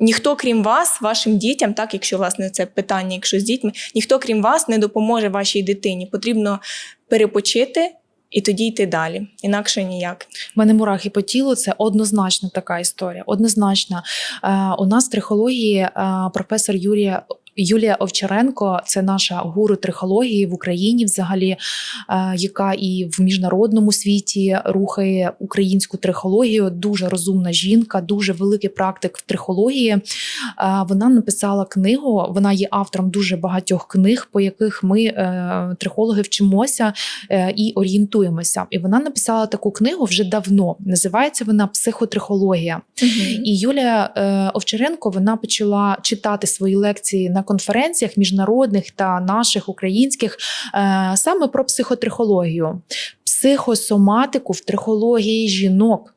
ніхто, крім вас, вашим дітям, так, якщо власне це питання, якщо з дітьми, ніхто, крім вас, не допоможе вашій дитині. Потрібно перепочити і тоді йти далі. Інакше ніяк. У мене мурахи по тілу це однозначно така історія. Однозначно. Е, у нас в трихології е, професор Юрія. Юлія Овчаренко це наша гуру трихології в Україні, взагалі, е, яка і в міжнародному світі рухає українську трихологію. Дуже розумна жінка, дуже великий практик в трихології. Е, Вона написала книгу. Вона є автором дуже багатьох книг, по яких ми, е, трихологи, вчимося і орієнтуємося. І вона написала таку книгу вже давно. Називається вона Психотрихологія. І Юлія Овчаренко вона почала читати свої лекції на конференціях міжнародних та наших українських е, саме про психотрихологію, психосоматику в трихології жінок.